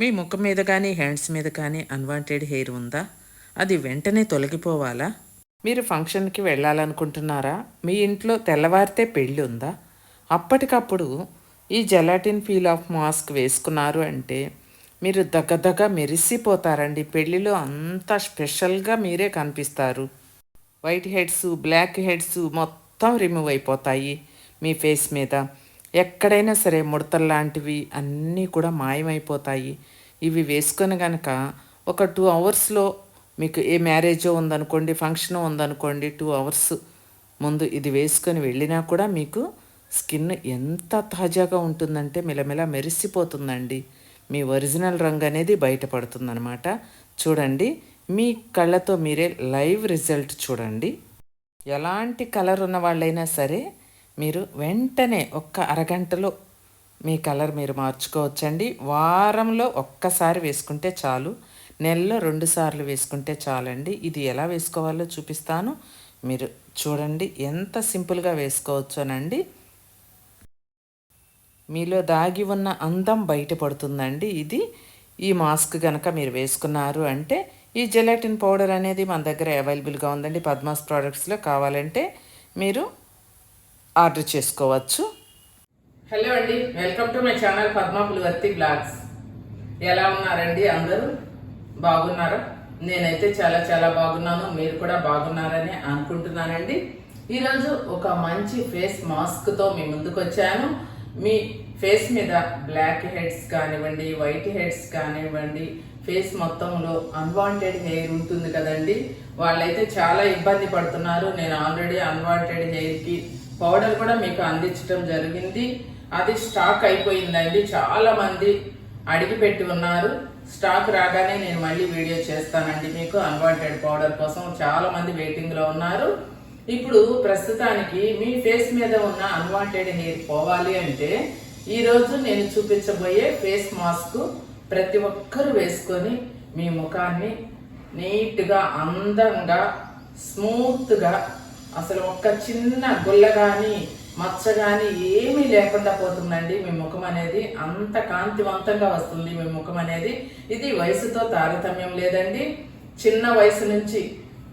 మీ ముఖం మీద కానీ హ్యాండ్స్ మీద కానీ అన్వాంటెడ్ హెయిర్ ఉందా? అది వెంటనే తొలగిపోవాలా? మీరు ఫంక్షన్కి వెళ్ళాలనుకుంటున్నారా? మీ ఇంట్లో తెల్లవారితే పెళ్ళి ఉందా? అప్పటికప్పుడు ఈ జెలాటిన్ ఫీల్ ఆఫ్ మాస్క్ వేసుకున్నారు అంటే మీరు దగ్గదగ్గ మెరిసిపోతారండి. పెళ్ళిలో అంత స్పెషల్గా మీరే కనిపిస్తారు. వైట్ హెడ్స్ బ్లాక్ హెడ్స్ మొత్తం రిమూవ్ అయిపోతాయి మీ ఫేస్ మీద. ఎక్కడైనా సరే ముడతలు లాంటివి అన్నీ కూడా మాయమైపోతాయి. ఇవి వేసుకొని కనుక ఒక టూ అవర్స్లో మీకు ఏ మ్యారేజో ఉందనుకోండి ఫంక్షన్ ఉందనుకోండి టూ అవర్స్ ముందు ఇది వేసుకొని వెళ్ళినా కూడా మీకు స్కిన్ ఎంత తాజాగా ఉంటుందంటే మెలమెల మెరిసిపోతుందండి. మీ ఒరిజినల్ రంగు అనేది బయటపడుతుందనమాట చూడండి మీ కళ్ళతో మీరే లైవ్ రిజల్ట్ చూడండి. ఎలాంటి కలర్ ఉన్న వాళ్ళైనా సరే మీరు వెంటనే ఒక్క అరగంటలో మీ కలర్ మీరు మార్చుకోవచ్చండి. వారంలో ఒక్కసారి వేసుకుంటే చాలు. నెలలో రెండు సార్లు వేసుకుంటే చాలండి. ఇది ఎలా వేసుకోవాలో చూపిస్తాను. మీరు చూడండి ఎంత సింపుల్గా వేసుకోవచ్చోనండి. మీలో దాగి ఉన్న అందం బయటపడుతుందండి ఇది. ఈ మాస్క్ కనుక మీరు వేసుకున్నారు అంటే ఈ జెలాటిన్ పౌడర్ అనేది మన దగ్గర అవైలబుల్గా ఉందండి. పద్మాస్ ప్రోడక్ట్స్లో కావాలంటే మీరు ఆర్డర్ చేసుకోవచ్చు. హలో అండి welcome to my channel Padma Pulivarthi blogs. ఎలా ఉన్నారండి అందరూ? బాగున్నారా? నేనైతే చాలా చాలా బాగున్నాను మీరు కూడా బాగున్నారని అనుకుంటున్నానండి. ఈరోజు ఒక మంచి ఫేస్ మాస్క్తో మీ ముందుకు వచ్చాను. మీ ఫేస్ మీద బ్లాక్ హెడ్స్ కానివ్వండి వైట్ హెడ్స్ కానివ్వండి ఫేస్ మొత్తంలో అన్వాంటెడ్ హెయిర్ ఉంటుంది కదండి. వాళ్ళైతే చాలా ఇబ్బంది పడుతున్నారు. నేను ఆల్రెడీ అన్వాంటెడ్ హెయిర్కి పౌడర్ కూడా మీకు అందించడం జరిగింది. అది స్టాక్ అయిపోయిందండి. చాలా మంది అడిగి పెట్టి ఉన్నారు. స్టాక్ రాగానే నేను మళ్ళీ వీడియో చేస్తానండి మీకు. అన్వాంటెడ్ పౌడర్ కోసం చాలా మంది వెయిటింగ్లో ఉన్నారు. ఇప్పుడు ప్రస్తుతానికి మీ ఫేస్ మీద ఉన్న అన్వాంటెడ్ హెయిర్ పోవాలి అంటే ఈ రోజు నేను చూపించబోయే ఫేస్ మాస్క్ ప్రతి ఒక్కరూ వేసుకొని మీ ముఖాన్ని నీట్గా అందంగా స్మూత్గా అసలు ఒక్క చిన్న గుల్ల కానీ మచ్చ కానీ ఏమీ లేకుండా పోతుందండి. మీ ముఖం అనేది అంత కాంతివంతంగా వస్తుంది మీ ముఖం అనేది. ఇది వయసుతో తారతమ్యం లేదండి. చిన్న వయసు నుంచి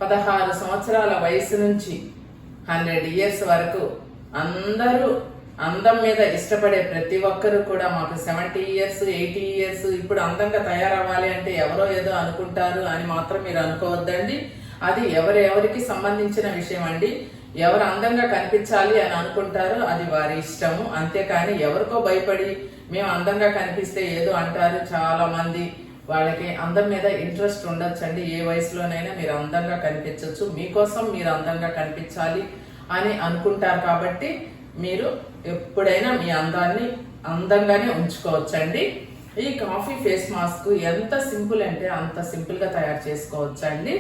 పదహారు సంవత్సరాల వయసు నుంచి హండ్రెడ్ ఇయర్స్ వరకు అందరూ అందం మీద ఇష్టపడే ప్రతి ఒక్కరు కూడా మాకు సెవెంటీ ఇయర్స్ ఎయిటీ ఇయర్స్ ఇప్పుడు అందంగా తయారవ్వాలి అంటే ఎవరో ఏదో అనుకుంటారు అని మాత్రం మీరు అనుకోవద్దండి. అది ఎవరెవరికి సంబంధించిన విషయం అండి ఎవరు అందంగా కనిపించాలి అని అనుకుంటారో అది వారి ఇష్టము. అంతేకాని ఎవరికో భయపడి మేము అందంగా కనిపిస్తే ఏదో అంటారు చాలా మంది వాళ్ళకి అందం మీద ఇంట్రెస్ట్ ఉండొచ్చండి. ఏ వయసులోనైనా మీరు అందంగా కనిపించవచ్చు మీకోసం మీరు అందంగా కనిపించాలి అని అనుకుంటారు కాబట్టి మీరు ఎప్పుడైనా మీ అందాన్ని అందంగానే ఉంచుకోవచ్చండి. ఈ కాఫీ ఫేస్ మాస్క్ ఎంత సింపుల్ అంటే అంత సింపుల్గా తయారు చేసుకోవచ్చండి.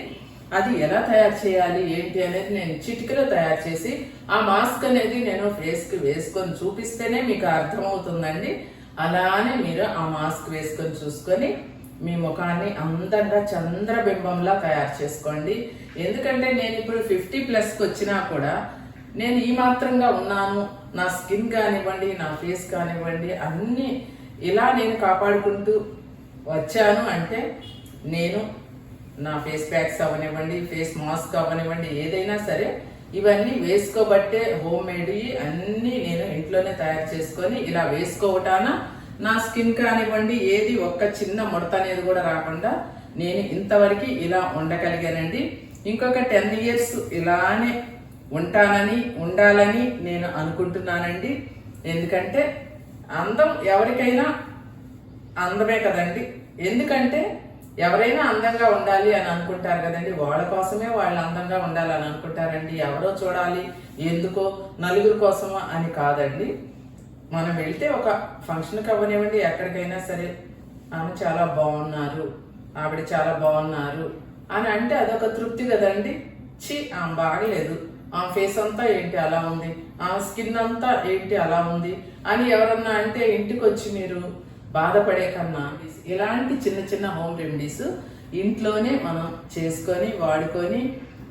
అది ఎలా తయారు చేయాలి ఏంటి అనేది నేను చిటికలో తయారు చేసి ఆ మాస్క్ అనేది నేను ఫేస్కి వేసుకొని చూపిస్తేనే మీకు అర్థమవుతుందండి. అలానే మీరు ఆ మాస్క్ వేసుకొని చూసుకొని మీ ముఖాన్ని అందంగా చంద్రబింబంలా తయారు చేసుకోండి. ఎందుకంటే నేను ఇప్పుడు ఫిఫ్టీ ప్లస్కి వచ్చినా కూడా నేను ఈ మాత్రంగా ఉన్నాను. నా స్కిన్ కానివ్వండి నా ఫేస్ కానివ్వండి అన్నీ ఇలా నేను కాపాడుకుంటూ వచ్చాను అంటే నేను నా ఫేస్ ప్యాక్స్ అవనివ్వండి ఫేస్ మాస్క్ అవనివ్వండి ఏదైనా సరే ఇవన్నీ వేసుకోబట్టే హోమ్ మేడ్ అన్నీ నేను ఇంట్లోనే తయారు చేసుకొని ఇలా వేసుకోవటాన నా స్కిన్ కానివ్వండి ఏది ఒక్క చిన్న ముడత అనేది కూడా రాకుండా నేను ఇంతవరకు ఇలా ఉండగలిగానండి. ఇంకొక టెన్ ఇయర్స్ ఇలానే ఉంటానని ఉండాలని నేను అనుకుంటున్నానండి. ఎందుకంటే అందం ఎవరికైనా అందమే కదండి. ఎందుకంటే ఎవరైనా అందంగా ఉండాలి అని అనుకుంటారు కదండి. వాళ్ళ కోసమే వాళ్ళు అందంగా ఉండాలని అనుకుంటారండి. ఎవరో చూడాలి ఎందుకో నలుగురు కోసమా అని కాదండి. మనం వెళ్తే ఒక ఫంక్షన్కి అవ్వనివ్వండి. ఎక్కడికైనా సరే ఆమె చాలా బాగున్నారు ఆవిడ చాలా బాగున్నారు అని అంటే అదొక తృప్తి కదండి. చి ఆమె బాగలేదు. ఆ ఫేస్ అంతా ఏంటి అలా ఉంది? ఆ స్కిన్ అంతా ఏంటి అలా ఉంది? అని ఎవరన్నా అంటే ఇంటికి వచ్చి మీరు బాధపడే కన్నా ఇలాంటి చిన్న చిన్న హోమ్ రెమెడీస్ ఇంట్లోనే మనం చేసుకొని వాడుకొని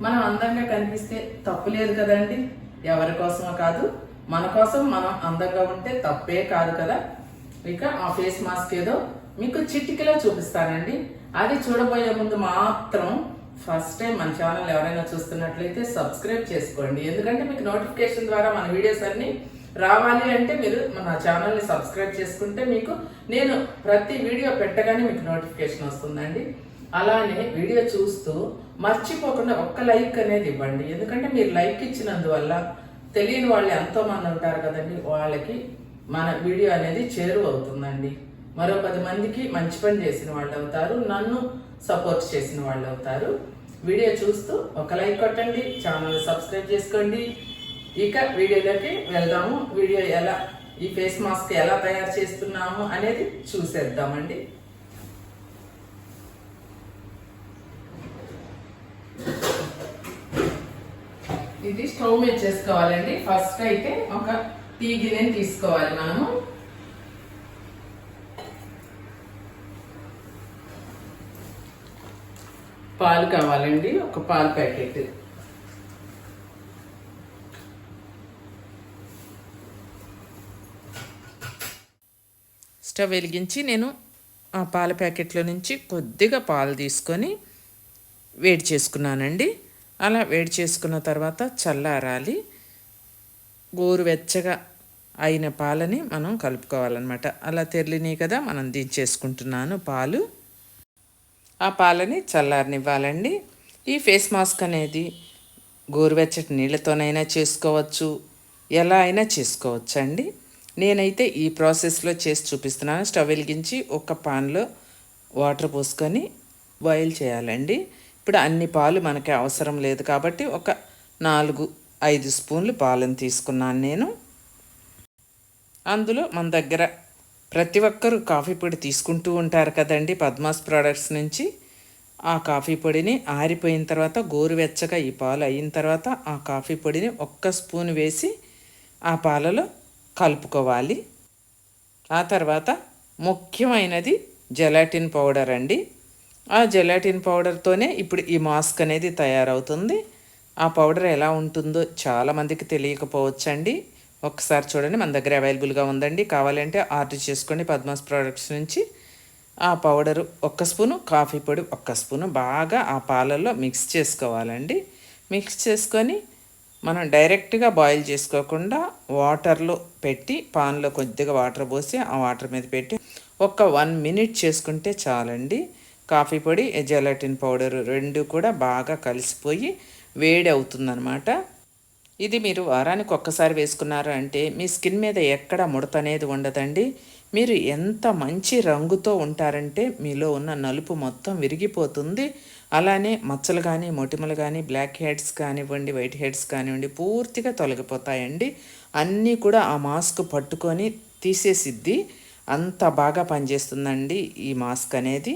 మనం అందంగా కనిపిస్తే తప్పు లేదు కదండి. ఎవరి కోసమో కాదు మన కోసం మనం అందంగా ఉంటే తప్పే కాదు కదా. ఇక ఆ ఫేస్ మాస్క్ ఏదో మీకు చిటికలో చూపిస్తానండి. అది చూడబోయే ముందు మాత్రం ఫస్ట్ టైం మన ఛానల్ ఎవరైనా చూస్తున్నట్లయితే సబ్స్క్రైబ్ చేసుకోండి. ఎందుకంటే మీకు నోటిఫికేషన్ ద్వారా మన వీడియోస్ అన్ని రావాలి అంటే మీరు మన ఛానల్ని సబ్స్క్రైబ్ చేసుకుంటే మీకు నేను ప్రతి వీడియో పెట్టగానే మీకు నోటిఫికేషన్ వస్తుందండి. అలానే వీడియో చూస్తూ మర్చిపోకుండా ఒక్క లైక్ అనేది ఇవ్వండి. ఎందుకంటే మీరు లైక్ ఇచ్చినందువల్ల తెలియని వాళ్ళు ఎంతో మంది ఉంటారు కదండి వాళ్ళకి మన వీడియో అనేది చేరువ అవుతుందండి మరో పది మందికి మంచి పని చేసిన వాళ్ళు అవుతారు నన్ను సపోర్ట్ చేసిన వాళ్ళు అవుతారు. వీడియో చూస్తూ ఒక లైక్ కొట్టండి ఛానల్ సబ్స్క్రైబ్ చేసుకోండి. ఇక వీడియోలోకి వెళ్దాము. వీడియో ఎలా ఈ ఫేస్ మాస్క్ ఎలా తయారు చేస్తున్నాము అనేది చూసేద్దామండి. ఇది స్టవ్ మీద చేసుకోవాలండి. ఫస్ట్ అయితే ఒక టీ గిన్నెని తీసుకోవాలి మనము. పాలు కావాలండి. ఒక పాలు ప్యాకెట్. స్టవ్ వెలిగించి నేను ఆ పాల ప్యాకెట్లో నుంచి కొద్దిగా పాలు తీసుకొని వేడి చేసుకున్నానండి. అలా వేడి చేసుకున్న తర్వాత చల్లారాలి. గోరువెచ్చగా అయిన పాలని మనం కలుపుకోవాలన్నమాట. అలా తెరలిని కదా మనం దించేసుకుంటున్నాను పాలు. ఆ పాలని చల్లారనివ్వాలండి. ఈ ఫేస్ మాస్క్ అనేది గోరువెచ్చటి నీళ్ళతోనైనా చేసుకోవచ్చు. ఎలా అయినా చేసుకోవచ్చు అండి నేనైతే ఈ ప్రాసెస్లో చేసి చూపిస్తున్నాను. స్టవ్ వెలిగించి ఒక పాన్లో వాటర్ పోసుకొని బాయిల్ చేయాలండి. ఇప్పుడు అన్ని పాలు మనకి అవసరం లేదు కాబట్టి ఒక నాలుగు ఐదు స్పూన్లు పాలను తీసుకున్నాను నేను. అందులో మన దగ్గర ప్రతి ఒక్కరూ కాఫీ పొడి తీసుకుంటూ ఉంటారు కదండి పద్మాస్ ప్రోడక్ట్స్ నుంచి. ఆ కాఫీ పొడిని ఆరిపోయిన తర్వాత గోరువెచ్చగా ఈ పాలు అయిన తర్వాత ఆ కాఫీ పొడిని ఒక్క స్పూన్ వేసి ఆ పాలలో కలుపుకోవాలి. ఆ తర్వాత ముఖ్యమైనది జెలాటిన్ పౌడర్ అండి. ఆ జెలాటిన్ పౌడర్తోనే ఇప్పుడు ఈ మాస్క్ అనేది తయారవుతుంది. ఆ పౌడర్ ఎలా ఉంటుందో చాలామందికి తెలియకపోవచ్చండి. ఒకసారి చూడండి మన దగ్గర అవైలబుల్గా ఉందండి. కావాలంటే ఆర్డర్ చేసుకోండి పద్మాస్ ప్రోడక్ట్స్ నుంచి ఆ పౌడరు ఒక్క స్పూను కాఫీ పొడి ఒక్క స్పూను బాగా ఆ పాలల్లో మిక్స్ చేసుకోవాలండి. మిక్స్ చేసుకొని మనం డైరెక్ట్గా బాయిల్ చేసుకోకుండా వాటర్లో పెట్టి పాన్లో కొద్దిగా వాటర్ పోసి ఆ వాటర్ మీద పెట్టి ఒక వన్ మినిట్ చేసుకుంటే చాలండి. కాఫీ పొడి జెలటిన్ పౌడర్ రెండు కూడా బాగా కలిసిపోయి వేడి అవుతుందన్నమాట. ఇది మీరు వారానికి ఒక్కసారి వేసుకున్నారు అంటే మీ స్కిన్ మీద ఎక్కడ ముడత అనేది ఉండదండి. మీరు ఎంత మంచి రంగుతో ఉంటారంటే మీలో ఉన్న నలుపు మొత్తం విరిగిపోతుంది. అలానే మచ్చలు కానీ మొటిమలు కానీ బ్లాక్ హెడ్స్ కానివ్వండి వైట్ హెడ్స్ కానివ్వండి పూర్తిగా తొలగిపోతాయండి. అన్నీ కూడా ఆ మాస్క్ పట్టుకొని తీసేసిద్ది. అంత బాగా పనిచేస్తుందండి ఈ మాస్క్ అనేది.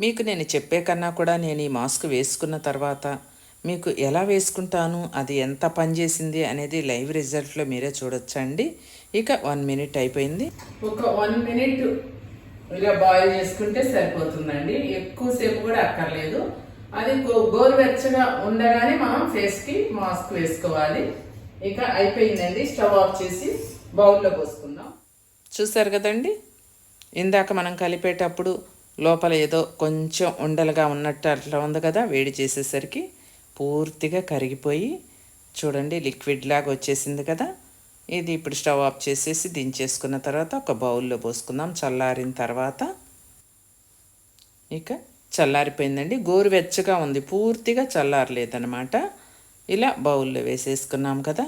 మీకు నేను చెప్పే కన్నా కూడా నేను ఈ మాస్క్ వేసుకున్న తర్వాత మీకు ఎలా వేసుకుంటాను అది ఎంత పనిచేసింది అనేది లైవ్ రిజల్ట్లో మీరే చూడొచ్చండి. ఇక వన్ మినిట్ అయిపోయింది. ఒక వన్ మినిట్ ఇలా బాయిల్ చేసుకుంటే సరిపోతుందండి. ఎక్కువసేపు కూడా అక్కర్లేదు. అది గోరువెచ్చగా ఉండగానే మనం ఫేస్కి మాస్క్ వేసుకోవాలి. ఇక అయిపోయిందండి. స్టవ్ ఆఫ్ చేసి బౌల్లో పోసుకుందాం. చూసారు కదండి? ఇందాక మనం కలిపేటప్పుడు లోపల ఏదో కొంచెం ఉండలుగా ఉన్నట్టు అట్లా ఉంది కదా వేడి చేసేసరికి పూర్తిగా కరిగిపోయి చూడండి లిక్విడ్ లాగా వచ్చేసింది కదా. ఇది ఇప్పుడు స్టవ్ ఆఫ్ చేసేసి దించేసుకున్న తర్వాత ఒక బౌల్లో పోసుకుందాం. చల్లారిన తర్వాత ఇక చల్లారిపోయిందండి. గోరువెచ్చగా ఉంది. పూర్తిగా చల్లారలేదనమాట ఇలా బౌల్లో వేసేసుకున్నాం కదా.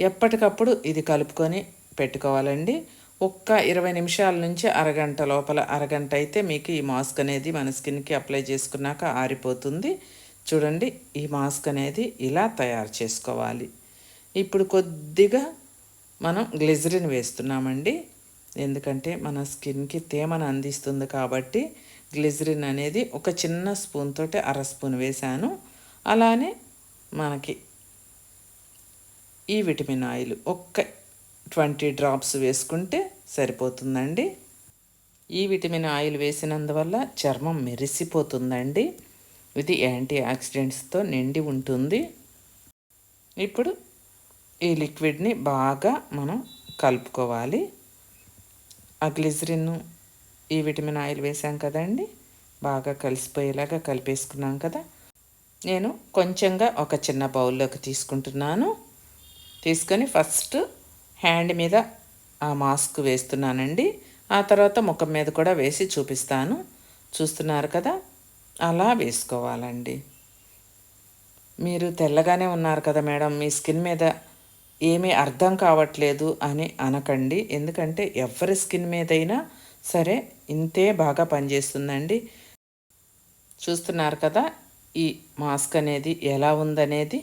ఎప్పటికప్పుడు ఇది కలుపుకొని పెట్టుకోవాలండి. ఒక్క ఇరవై నిమిషాల నుంచి అరగంట లోపల అరగంట అయితే మీకు ఈ మాస్క్ అనేది మన స్కిన్కి అప్లై చేసుకున్నాక ఆరిపోతుంది. చూడండి ఈ మాస్క్ అనేది ఇలా తయారు చేసుకోవాలి. ఇప్పుడు కొద్దిగా మనం గ్లిజరిన్ వేస్తున్నామండి. ఎందుకంటే మన స్కిన్కి తేమను అందిస్తుంది కాబట్టి గ్లిజరిన్ అనేది ఒక చిన్న స్పూన్ తోటి అర స్పూన్ వేశాను. అలానే మనకి ఈ విటమిన్ ఆయిల్ ఒక్క ట్వంటీ డ్రాప్స్ వేసుకుంటే సరిపోతుందండి. ఈ విటమిన్ ఆయిల్ వేసినందువల్ల చర్మం మెరిసిపోతుందండి. ఇది యాంటీ ఆక్సిడెంట్స్తో నిండి ఉంటుంది. ఇప్పుడు ఈ లిక్విడ్ని బాగా మనం కలుపుకోవాలి. ఆ గ్లిజరిన్ ఈ విటమిన్ ఆయిల్ వేసాం కదండి బాగా కలిసిపోయేలాగా కలిపేసుకున్నాం కదా. నేను కొంచెంగా ఒక చిన్న బౌల్లోకి తీసుకుంటున్నాను. తీసుకొని ఫస్ట్ హ్యాండ్ మీద ఆ మాస్క్ వేస్తున్నానండి. ఆ తర్వాత ముఖం మీద కూడా వేసి చూపిస్తాను. చూస్తున్నారు కదా అలా వేసుకోవాలండి. మీరు తెల్లగానే ఉన్నారు కదా మేడం మీ స్కిన్ మీద ఏమీ అర్థం కావట్లేదు అని అనకండి. ఎందుకంటే ఎవరి స్కిన్ మీదైనా సరే ఇంతే బాగా పనిచేస్తుందండి. చూస్తున్నారు కదా ఈ మాస్క్ అనేది ఎలా ఉందనేది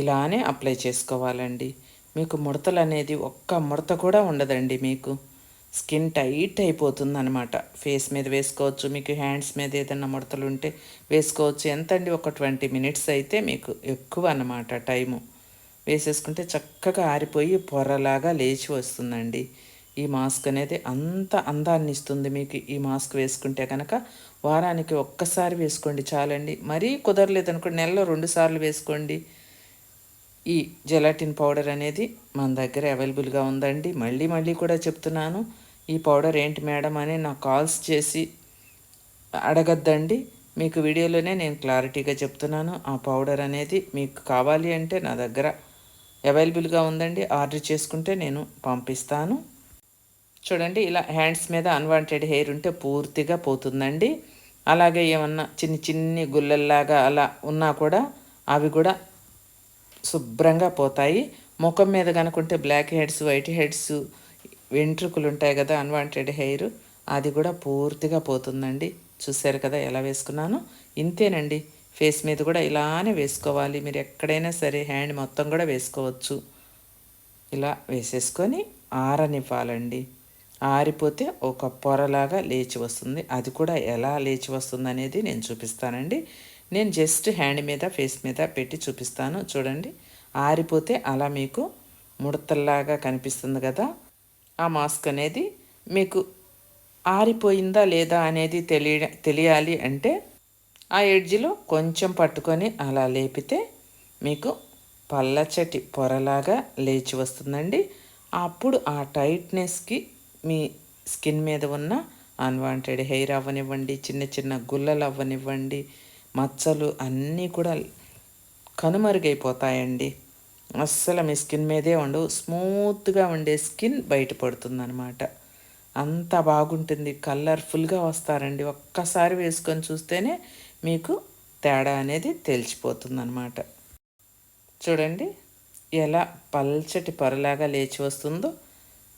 ఇలానే అప్లై చేసుకోవాలండి. మీకు ముడతలు అనేది ఒక్క ముడత కూడా ఉండదండి మీకు. స్కిన్ టైట్ అయిపోతుంది అనమాట ఫేస్ మీద వేసుకోవచ్చు మీకు హ్యాండ్స్ మీద ఏదైనా ముడతలు ఉంటే వేసుకోవచ్చు. ఎంత అండి ఒక ట్వంటీ మినిట్స్ అయితే మీకు ఎక్కువ అనమాట టైము. వేసేసుకుంటే చక్కగా ఆరిపోయి పొరలాగా లేచి వస్తుందండి. ఈ మాస్క్ అనేది అంత అందాన్ని ఇస్తుంది మీకు. ఈ మాస్క్ వేసుకుంటే కనుక వారానికి ఒక్కసారి వేసుకోండి చాలండి. మరీ కుదరలేదు అనుకోండి నెలలో రెండు సార్లు వేసుకోండి. ఈ జెలాటిన్ పౌడర్ అనేది మన దగ్గర అవైలబుల్గా ఉందండి. మళ్ళీ మళ్ళీ కూడా చెప్తున్నాను ఈ పౌడర్ ఏంటి మేడం అని నాకు కాల్స్ చేసి అడగద్దండి. మీకు వీడియోలోనే నేను క్లారిటీగా చెప్తున్నాను ఆ పౌడర్ అనేది మీకు కావాలి అంటే నా దగ్గర అవైలబుల్గా ఉందండి. ఆర్డర్ చేసుకుంటే నేను పంపిస్తాను. చూడండి ఇలా హ్యాండ్స్ మీద అన్వాంటెడ్ హెయిర్ ఉంటే పూర్తిగా పోతుందండి. అలాగే ఏమన్నా చిన్ని చిన్ని గుల్లల్లాగా అలా ఉన్నా కూడా అవి కూడా శుభ్రంగా పోతాయి. ముఖం మీద కనుకుంటే బ్లాక్ హెడ్స్ వైట్ హెడ్స్ వెంట్రుకలు ఉంటాయి కదా అన్వాంటెడ్ హెయిర్ అది కూడా పూర్తిగా పోతుందండి. చూశారు కదా ఎలా వేసుకున్నాను? ఇంతేనండి. ఫేస్ మీద కూడా ఇలానే వేసుకోవాలి. మీరు ఎక్కడైనా సరే హ్యాండ్ మొత్తం కూడా వేసుకోవచ్చు. ఇలా వేసేసుకొని ఆరనివ్వాలండి. ఆరిపోతే ఒక పొరలాగా లేచి వస్తుంది. అది కూడా ఎలా లేచి వస్తుంది అనేది నేను చూపిస్తానండి. నేను జస్ట్ హ్యాండ్ మీద ఫేస్ మీద పెట్టి చూపిస్తాను. చూడండి. ఆరిపోతే అలా మీకు ముడతల్లాగా కనిపిస్తుంది కదా. ఆ మాస్క్ అనేది మీకు ఆరిపోయిందా లేదా అనేది తెలియ తెలియాలి అంటే ఆ ఎడ్జిలో కొంచెం పట్టుకొని అలా లేపితే మీకు పల్లచటి పొరలాగా లేచి వస్తుందండి. అప్పుడు ఆ టైట్నెస్కి మీ స్కిన్ మీద ఉన్న అన్వాంటెడ్ హెయిర్ అవ్వనివ్వండి చిన్న చిన్న గుల్లలు అవ్వనివ్వండి మచ్చలు అన్నీ కూడా కనుమరుగైపోతాయండి. అస్సలు మీ స్కిన్ మీదే ఉండవు స్మూత్గా ఉండే స్కిన్ బయటపడుతుంది అనమాట అంత బాగుంటుంది కలర్ఫుల్గా వస్తారండి. ఒక్కసారి వేసుకొని చూస్తేనే మీకు తేడా అనేది తెలిసిపోతుంది అనమాట చూడండి ఎలా పల్చటి పొరలాగా లేచి వస్తుందో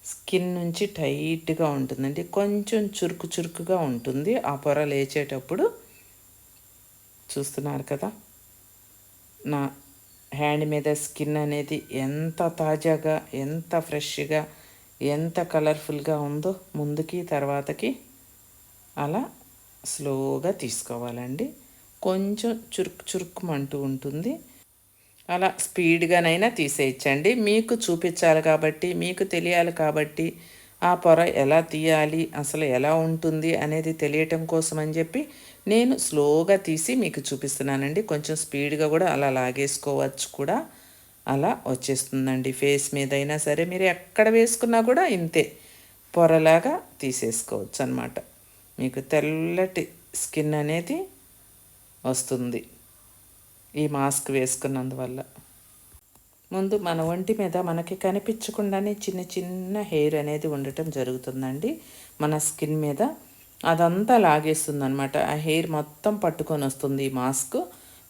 స్కిన్ నుంచి టైట్గా ఉంటుందండి. కొంచెం చురుకు చురుకుగా ఉంటుంది. ఆ పొర లేచేటప్పుడు చూస్తున్నారు కదా నా హ్యాండ్ మీద స్కిన్ అనేది ఎంత తాజాగా ఎంత ఫ్రెష్గా ఎంత కలర్ఫుల్గా ఉందో ముందుకి తర్వాతకి అలా స్లోగా తీసుకోవాలండి. కొంచెం చురుకు చురుకుమంటూ ఉంటుంది. అలా స్పీడ్గానైనా తీసేయచ్చండి. మీకు చూపించాలి కాబట్టి మీకు తెలియాలి కాబట్టి ఆ పొర ఎలా తీయాలి అసలు ఎలా ఉంటుంది అనేది తెలియటం కోసం అని చెప్పి నేను స్లోగా తీసి మీకు చూపిస్తున్నానండి. కొంచెం స్పీడ్గా కూడా అలా లాగేసుకోవచ్చు కూడా. అలా వచ్చేస్తుందండి ఫేస్ మీద అయినా సరే. మీరు ఎక్కడ వేసుకున్నా కూడా ఇంతే. పొరలాగా తీసేసుకోవచ్చు అనమాట మీకు తెల్లటి స్కిన్ అనేది వస్తుంది ఈ మాస్క్ వేసుకున్నందువల్ల. ముందు మన ఒంటి మీద మనకి కనిపించకుండానే చిన్న చిన్న హెయిర్ అనేది ఉండటం జరుగుతుందండి. మన స్కిన్ మీద అదంతా లాగేస్తుంది అనమాట ఆ హెయిర్ మొత్తం పట్టుకొని వస్తుంది ఈ మాస్క్.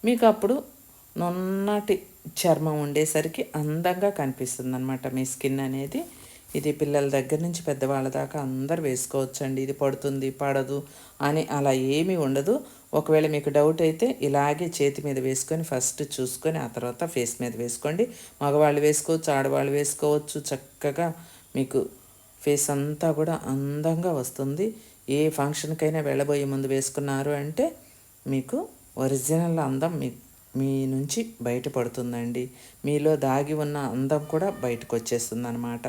మీకు అప్పుడు నున్నటి చర్మం ఉండేసరికి అందంగా కనిపిస్తుంది అనమాట మీ స్కిన్ అనేది. ఇది పిల్లల దగ్గర నుంచి పెద్దవాళ్ళ దాకా అందరు వేసుకోవచ్చండి. ఇది పడుతుంది పడదు అని అలా ఏమీ ఉండదు. ఒకవేళ మీకు డౌట్ అయితే ఇలాగే చేతి మీద వేసుకొని ఫస్ట్ చూసుకొని ఆ తర్వాత ఫేస్ మీద వేసుకోండి. మగవాళ్ళు వేసుకోవచ్చు ఆడవాళ్ళు వేసుకోవచ్చు చక్కగా మీకు ఫేస్ అంతా కూడా అందంగా వస్తుంది. ఏ ఫంక్షన్కైనా వెళ్ళబోయే ముందు వేసుకున్నారు అంటే మీకు ఒరిజినల్ అందం మీ మీ నుంచి బయటపడుతుందండి. మీలో దాగి ఉన్న అందం కూడా బయటకు వచ్చేస్తుంది అన్నమాట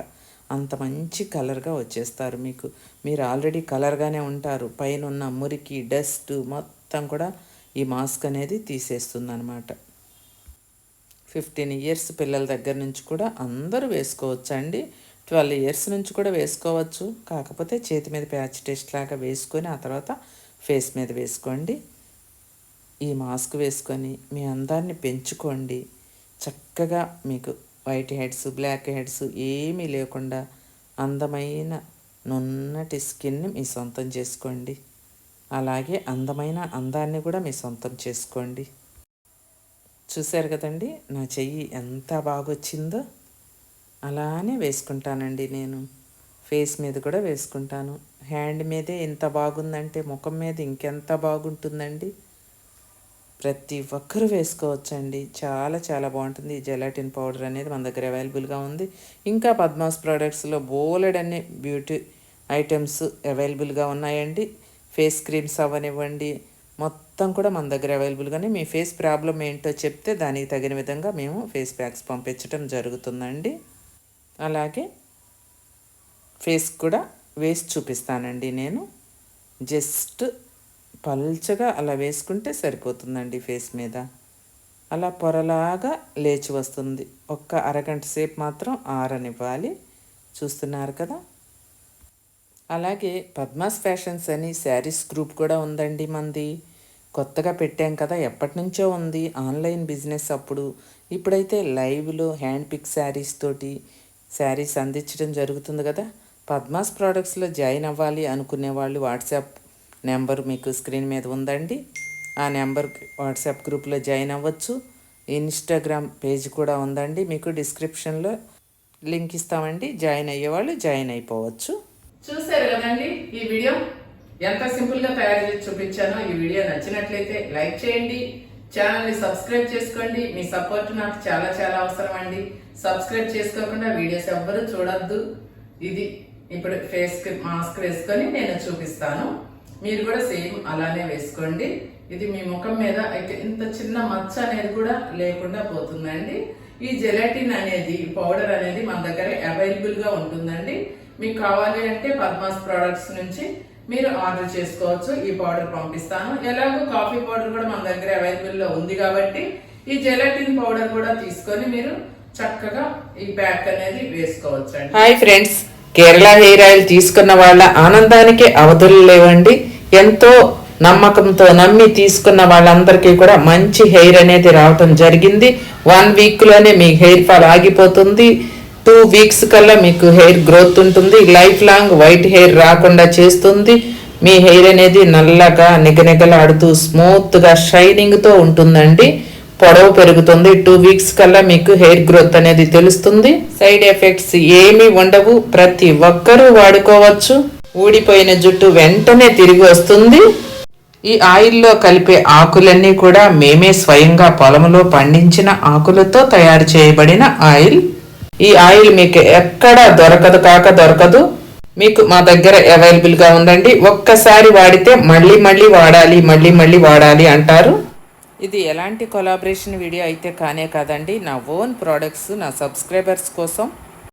అంత మంచి కలర్గా వచ్చేస్తారు మీకు. మీరు ఆల్రెడీ కలర్గానే ఉంటారు. పైన ఉన్న మురికి డస్ట్ మొత్తం కూడా ఈ మాస్క్ అనేది తీసేస్తుంది అనమాట ఫిఫ్టీన్ ఇయర్స్ పిల్లల దగ్గర నుంచి కూడా అందరూ వేసుకోవచ్చండి ట్వెల్వ్ ఇయర్స్ నుంచి కూడా వేసుకోవచ్చు. కాకపోతే చేతి మీద ప్యాచ్ టెస్ట్ లాగా వేసుకొని ఆ తర్వాత ఫేస్ మీద వేసుకోండి. ఈ మాస్క్ వేసుకొని మీ అందాన్ని పెంచుకోండి. చక్కగా మీకు వైట్ హెడ్స్ బ్లాక్ హెడ్స్ ఏమీ లేకుండా అందమైన నున్నటి స్కిన్ని మీ సొంతం చేసుకోండి. అలాగే అందమైన అందాన్ని కూడా మీ సొంతం చేసుకోండి. చూశారు కదండి? నా చెయ్యి ఎంత బాగొచ్చిందో అలానే వేసుకుంటానండి నేను. ఫేస్ మీద కూడా వేసుకుంటాను. హ్యాండ్ మీదే ఎంత బాగుందంటే ముఖం మీద ఇంకెంత బాగుంటుందండి? ప్రతి ఒక్కరూ వేసుకోవచ్చండి. చాలా చాలా బాగుంటుంది. ఈ జెలాటిన్ పౌడర్ అనేది మన దగ్గర అవైలబుల్గా ఉంది. ఇంకా పద్మాస్ ప్రోడక్ట్స్లో బోలెడ్ అనే బ్యూటీ ఐటమ్స్ అవైలబుల్గా ఉన్నాయండి. ఫేస్ క్రీమ్స్ అవనివ్వండి మొత్తం కూడా మన దగ్గర అవైలబుల్గానే మీ ఫేస్ ప్రాబ్లం ఏంటో చెప్తే దానికి తగిన విధంగా మేము ఫేస్ ప్యాక్స్ పంపించడం జరుగుతుందండి. అలాగే ఫేస్ కూడా వేసి చూపిస్తానండి నేను. జస్ట్ పల్చగా అలా వేసుకుంటే సరిపోతుందండి ఫేస్ మీద. అలా పొరలాగా లేచి వస్తుంది. ఒక్క అరగంట సేపు మాత్రం ఆరనివ్వాలి. చూస్తున్నారు కదా? అలాగే పద్మాస్ ఫ్యాషన్స్ అని శారీస్ గ్రూప్ కూడా ఉందండి మంది. కొత్తగా పెట్టాం కదా ఎప్పటి నుంచో ఉంది. ఆన్లైన్ బిజినెస్ అప్పుడు. ఇప్పుడైతే లైవ్లో హ్యాండ్ పిక్ శారీస్ తోటి శారీస్ అందించడం జరుగుతుంది కదా? పద్మాస్ ప్రోడక్ట్స్లో జాయిన్ అవ్వాలి అనుకునే వాళ్ళు వాట్సాప్ నెంబర్ మీకు స్క్రీన్ మీద ఉందండి. ఆ నెంబర్ వాట్సాప్ గ్రూప్లో జాయిన్ అవ్వచ్చు. ఇన్స్టాగ్రామ్ పేజ్ కూడా ఉందండి. మీకు డిస్క్రిప్షన్లో లింక్ ఇస్తామండి. జాయిన్ అయ్యేవాళ్ళు జాయిన్ అయిపోవచ్చు. చూసారు కదండి ఈ వీడియో? ఎంత సింపుల్గా తయారు చేసి చూపించానో ఈ వీడియో నచ్చినట్లయితే లైక్ చేయండి. ఛానల్ని సబ్స్క్రైబ్ చేసుకోండి. మీ సపోర్ట్ నాకు చాలా చాలా అవసరం అండి. సబ్స్క్రైబ్ చేసుకోకుండా వీడియోస్ ఎవ్వరూ చూడొద్దు. ఇది ఇప్పుడు ఫేస్ మాస్క్ వేసుకొని నేను చూపిస్తాను. మీరు కూడా సేమ్ అలానే వేసుకోండి. ఇది మీ ముఖం మీద అయితే ఇంత చిన్న మచ్చ అనేది కూడా లేకుండా పోతుందండి. ఈ జెలాటిన్ అనేది పౌడర్ అనేది మన దగ్గర అవైలబుల్గా ఉంటుందండి. మీకు కావాలి అంటే పద్మాస్ ప్రొడక్ట్స్ నుంచి మీరు ఆర్డర్ చేసుకోవచ్చు. ఈ పౌడర్ పంపిస్తాను. ఎలాగో కాఫీ పౌడర్ కూడా మన దగ్గర అవైలబుల్లో ఉంది కాబట్టి ఈ జెలాటిన్ పౌడర్ కూడా తీసుకొని మీరు చక్కగా ఈ ప్యాక్ అనేది వేసుకోవచ్చు అండి hi friends Kerala hair oil తీసుకున్న వాళ్ళ ఆనందానికి అవధులు లేవండి. ఎంతో నమ్మకంతో నమ్మి తీసుకున్న వాళ్ళందరికీ కూడా మంచి హెయిర్ అనేది రావటం జరిగింది. వన్ వీక్లోనే మీ హెయిర్ ఫాల్ ఆగిపోతుంది. టూ వీక్స్ కల్లా మీకు హెయిర్ గ్రోత్ ఉంటుంది. లైఫ్ లాంగ్ వైట్ హెయిర్ రాకుండా చేస్తుంది. మీ హెయిర్ అనేది నల్లగా నిగనిగలాడుతూ స్మూత్గా షైనింగ్తో ఉంటుందండి. పొడవు పెరుగుతుంది. టూ వీక్స్ కల్లా మీకు హెయిర్ గ్రోత్ అనేది తెలుస్తుంది. సైడ్ ఎఫెక్ట్స్ ఏమీ ఉండవు. ప్రతి ఒక్కరూ వాడుకోవచ్చు. ఊడిపోయిన జుట్టు వెంటనే తిరిగి వస్తుంది. ఈ ఆయిల్లో కలిపే ఆకులన్నీ కూడా మేమే స్వయంగా పొలంలో పండించిన ఆకులతో తయారు చేయబడిన ఆయిల్. ఈ ఆయిల్ మీకు ఎక్కడ దొరకదు కాక దొరకదు. మీకు మా దగ్గర అవైలబుల్గా ఉందండి. ఒక్కసారి వాడితే మళ్ళీ మళ్ళీ వాడాలి మళ్ళీ మళ్ళీ వాడాలి అంటారు. ఇది ఎలాంటి కొలాబరేషన్ వీడియో అయితే కానే కాదండి. నా ఓన్ ప్రోడక్ట్స్ నా సబ్స్క్రైబర్స్ కోసం